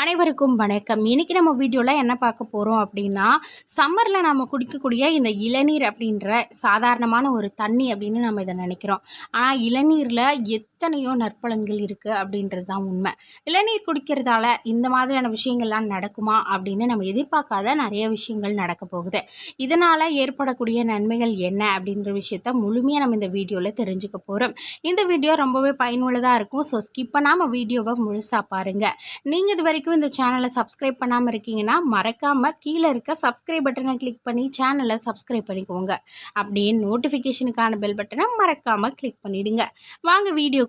அனைவருக்கும் வணக்கம். இன்னைக்கு நம்ம வீடியோவில் என்ன பார்க்க போகிறோம் அப்படின்னா சம்மரில் நம்ம குடிக்கக்கூடிய இந்த இளநீர் அப்படின்ற சாதாரணமான ஒரு தண்ணி அப்படின்னு நம்ம இதை நினைக்கிறோம். ஆனால் இளநீரில் எத் எத்தனையோ நற்பலன்கள் இருக்குது அப்படின்றது தான் உண்மை. இளநீர் குடிக்கிறதால இந்த மாதிரியான விஷயங்கள்லாம் நடக்குமா அப்படின்னு நம்ம எதிர்பார்க்காத நிறைய விஷயங்கள் நடக்க போகுது. இதனால் ஏற்படக்கூடிய நன்மைகள் என்ன அப்படின்ற விஷயத்த முழுமையாக நம்ம இந்த வீடியோவில் தெரிஞ்சுக்க போகிறோம் இந்த வீடியோ ரொம்பவே பயனுள்ளதாக இருக்கும். ஸோ ஸ்கிப் பண்ணாமல் வீடியோவை முழுசாக பாருங்கள் நீங்கள் இது வரைக்கும் இந்த சேனலை சப்ஸ்கிரைப் பண்ணாமல் இருக்கீங்கன்னா மறக்காமல் கீழே இருக்க சப்ஸ்கிரைப் பட்டனை கிளிக் பண்ணி சேனலை சப்ஸ்கிரைப் பண்ணிக்கோங்க. அப்படியே நோட்டிஃபிகேஷனுக்கான பெல் பட்டனை மறக்காமல் கிளிக் பண்ணிவிடுங்க வாங்க வீடியோ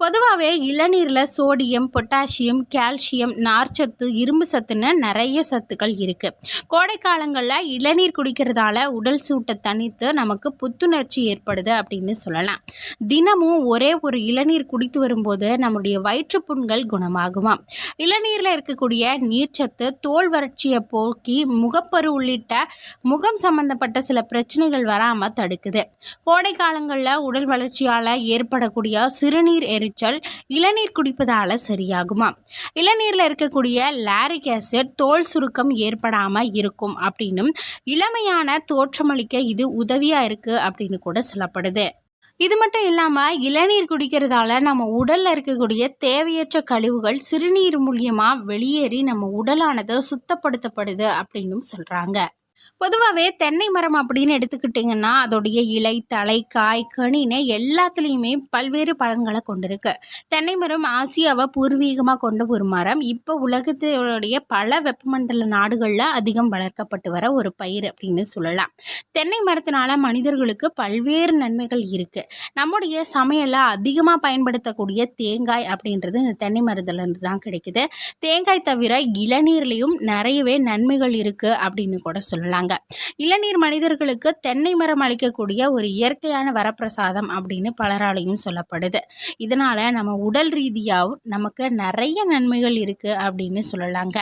பொதுவாகவே இளநீரில் சோடியம் பொட்டாசியம் கால்சியம் நார்ச்சத்து இரும்பு சத்துன்னு நிறைய சத்துக்கள் இருக்குது கோடை காலங்களில் இளநீர் குடிக்கிறதால உடல் சூட்டை தணித்து நமக்கு புத்துணர்ச்சி ஏற்படுது அப்படின்னு சொல்லலாம். தினமும் ஒரே ஒரு இளநீர் குடித்து வரும்போது நம்முடைய வயிற்றுப்புண்கள் குணமாகுமாம். இளநீரில் இருக்கக்கூடிய நீர்ச்சத்து தோல் வறட்சியை போக்கி முகப்பரு உள்ளிட்ட முகம் சம்பந்தப்பட்ட சில பிரச்சனைகள் வராமல் தடுக்குது. கோடை காலங்களில் உடல் வளர்ச்சியால் ஏற்படக்கூடிய சிறுநீர் எரிச்சல் இளநீர் குடிப்பதால் சரியாகுமா? இளநீரில் இருக்கக்கூடிய லாரிக் ஆசிட் தோல் சுருக்கம் ஏற்படாமல் இருக்கும் அப்படின்னும் இளமையான தோற்றமளிக்க இது உதவியாக இருக்குது அப்படின்னு கூட சொல்லப்படுது. இது மட்டும் இல்லாமல் இளநீர் குடிக்கிறதால நம்ம உடலில் இருக்கக்கூடிய தேவையற்ற கழிவுகள் சிறுநீர் மூலியமாக வெளியேறி நம்ம உடலானது சுத்தப்படுத்தப்படுது அப்படின்னும் சொல்கிறாங்க பொதுவாகவே தென்னை மரம் அப்படின்னு எடுத்துக்கிட்டிங்கன்னா அதோடைய இலை தலை காய் கனின்னு எல்லாத்துலேயுமே பல்வேறு பழங்களை கொண்டிருக்கு. தென்னை மரம் ஆசியாவை பூர்வீகமாக கொண்ட ஒரு மரம். இப்போ உலகத்தினுடைய பல வெப்பமண்டல நாடுகளில் அதிகம் வளர்க்கப்பட்டு வர ஒரு பயிர் அப்படின்னு சொல்லலாம். தென்னை மரத்தினால மனிதர்களுக்கு பல்வேறு நன்மைகள் இருக்குது நம்முடைய சமையலில் அதிகமாக பயன்படுத்தக்கூடிய தேங்காய் அப்படின்றது இந்த தென்னை மரத்துலேருந்து தான் கிடைக்குது. தேங்காய் தவிர இளநீர்லேயும் நிறையவே நன்மைகள் இருக்குது அப்படின்னு கூட சொல்லலாங்க. இளநீர் மனிதர்களுக்கு தென்னை மரம் அளிக்கக்கூடிய ஒரு இயற்கையான வரப்பிரசாதம் அப்படின்னு பலராலையும் சொல்லப்படுது. இதனால் நம்ம உடல் ரீதியாகவும் நமக்கு நிறைய நன்மைகள் இருக்குது அப்படின்னு சொல்லலாங்க.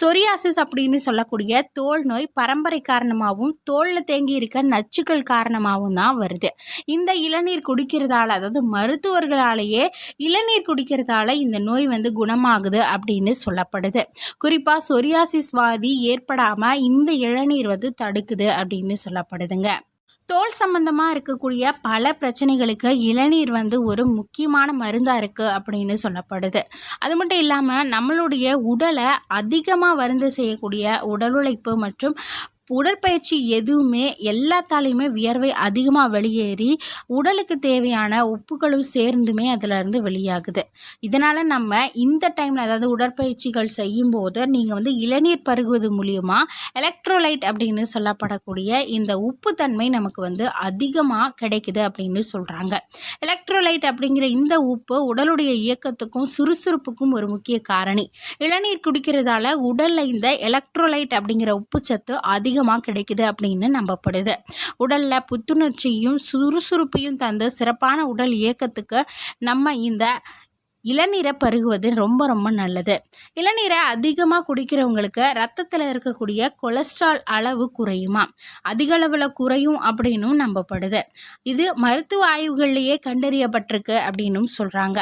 சொரியாசிஸ் அப்படின்னு சொல்லக்கூடிய தோல் நோய் பரம்பரை காரணமாகவும் தோலில் தேங்கி இருக்க நச்சுக்கள் காரணமாகவும் தான் வருது. இந்த இளநீர் குடிக்கிறதால அதாவது மருத்துவர்களாலேயே இளநீர் குடிக்கிறதால இந்த நோய் வந்து குணமாகுது அப்படின்னு சொல்லப்படுது. குறிப்பாக சொரியாசிஸ் வாதி ஏற்படாமல் இந்த இளநீர் வந்து தடுக்குது அப்படின்னு சொல்லப்படுதுங்க. தோல் சம்பந்தமாக இருக்கக்கூடிய பல பிரச்சனைகளுக்கு இளநீர் வந்து ஒரு முக்கியமான மருந்தாக இருக்குது அப்படின்னு சொல்லப்படுது. அது மட்டும் இல்லாமல் நம்மளுடைய உடலை அதிகமாக வருந்து செய்யக்கூடிய உடல் உழைப்பு மற்றும் உடற்பயிற்சி எதுவுமே எல்லாத்தாலையுமே வியர்வை அதிகமாக வெளியேறி உடலுக்கு தேவையான உப்புகளும் சேர்ந்துமே அதிலிருந்து வெளியாகுது. இதனால் நம்ம இந்த டைமில் அதாவது உடற்பயிற்சிகள் செய்யும்போது நீங்கள் வந்து இளநீர் பருகுவது மூலியமாக எலக்ட்ரோலைட் அப்படின்னு சொல்லப்படக்கூடிய இந்த உப்புத்தன்மை நமக்கு வந்து அதிகமாக கிடைக்குது அப்படின்னு சொல்கிறாங்க எலக்ட்ரோலைட் அப்படிங்கிற இந்த உப்பு உடலுடைய இயக்கத்துக்கும் சுறுசுறுப்புக்கும் ஒரு முக்கிய காரணி. இளநீர் குடிக்கிறதால உடலில் இந்த எலக்ட்ரோலைட் அப்படிங்கிற உப்பு சத்து அதிகம் அதிகமாக கிடைக்குது அப்படின்னு நம்பப்படுது. உடலில் புத்துணர்ச்சியும் சுறுசுறுப்பையும் தந்து சிறப்பான உடல் இயக்கத்துக்கு நம்ம இந்த இளநீரை பருகுவது ரொம்ப ரொம்ப நல்லது. இளநீரை அதிகமாக குடிக்கிறவங்களுக்கு ரத்தத்தில் இருக்கக்கூடிய கொலஸ்ட்ரால் அளவு குறையுமா? அதிக அளவில் குறையும் அப்படின்னும் நம்பப்படுது. இது மருத்துவ ஆய்வுகள்லேயே கண்டறியப்பட்டிருக்கு அப்படின்னும் சொல்கிறாங்க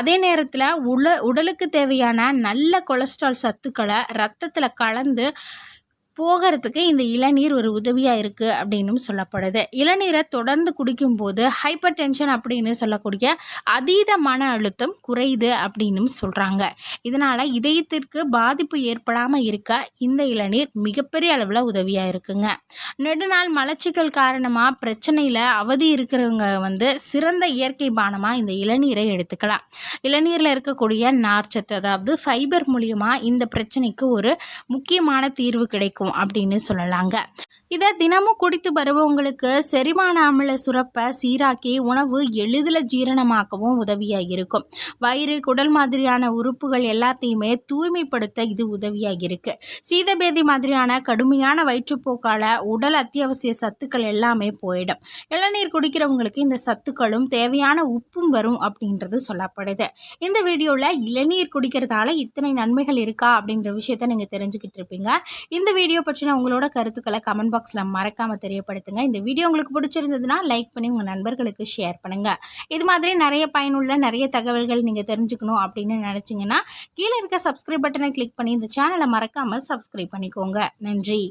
அதே நேரத்தில் உல உடலுக்கு தேவையான நல்ல கொலஸ்ட்ரால் சத்துக்களை ரத்தத்தில் கலந்து போகிறதுக்கு இந்த இளநீர் ஒரு உதவியாக இருக்குது அப்படின்னும் சொல்லப்படுது. இளநீரை தொடர்ந்து குடிக்கும்போது ஹைப்பர் டென்ஷன் அப்படின்னு சொல்லக்கூடிய அதீத மன அழுத்தம் குறையுது அப்படின்னும் சொல்கிறாங்க இதனால் இதயத்திற்கு பாதிப்பு ஏற்படாமல் இருக்க இந்த இளநீர் மிகப்பெரிய அளவில் உதவியாக இருக்குங்க. நெடுநாள் மலச்சிக்கல் காரணமாக பிரச்சனையில் அவதி இருக்கிறவங்க வந்து சிறந்த இயற்கை பானமாக இந்த இளநீரை எடுத்துக்கலாம். இளநீரில் இருக்கக்கூடிய நார்ச்சத்து அதாவது ஃபைபர் மூலியமாக இந்த பிரச்சனைக்கு ஒரு முக்கியமான தீர்வு கிடைக்கும். அப்படின்னு சொல்லலாங்க. இதை தினமும் குடித்து வருபவங்களுக்கு செரிமான அமில சுரப்பை சீராக்கி உணவு எளிதில் ஜீரணமாக்கவும் உதவியாக இருக்கும். வயிறு குடல் மாதிரியான உறுப்புகள் எல்லாத்தையுமே தூய்மைப்படுத்த இது உதவியாக இருக்கு. சீதபேதி மாதிரியான கடுமையான வயிற்றுப்போக்கால் உடல் அத்தியாவசிய சத்துக்கள் எல்லாமே போயிடும். இளநீர் குடிக்கிறவங்களுக்கு இந்த சத்துக்களும் தேவையான உப்பும் வரும் அப்படின்றது சொல்லப்படுது. இந்த வீடியோவில் இளநீர் குடிக்கிறதால இத்தனை நன்மைகள் இருக்கா அப்படின்ற விஷயத்த நீங்கள் தெரிஞ்சுக்கிட்டு இருப்பீங்க. இந்த வீடியோ பற்றின உங்களோட கருத்துக்களை கமெண்ட் பாக்ஸில் மறக்காமல் தெரியப்படுத்துங்க. இந்த வீடியோ உங்களுக்கு பிடிச்சிருந்ததுன்னா லைக் பண்ணி உங்கள் நண்பர்களுக்கு ஷேர் பண்ணுங்கள் இது மாதிரி நிறைய பயனுள்ள நிறைய தகவல்கள் நீங்கள் தெரிஞ்சுக்கணும் அப்படின்னு நினச்சிங்கன்னா கீழே இருக்க சப்ஸ்கிரைப் பட்டனை கிளிக் பண்ணி இந்த சேனலை மறக்காமல் சப்ஸ்கிரைப் பண்ணிக்கோங்க. நன்றி.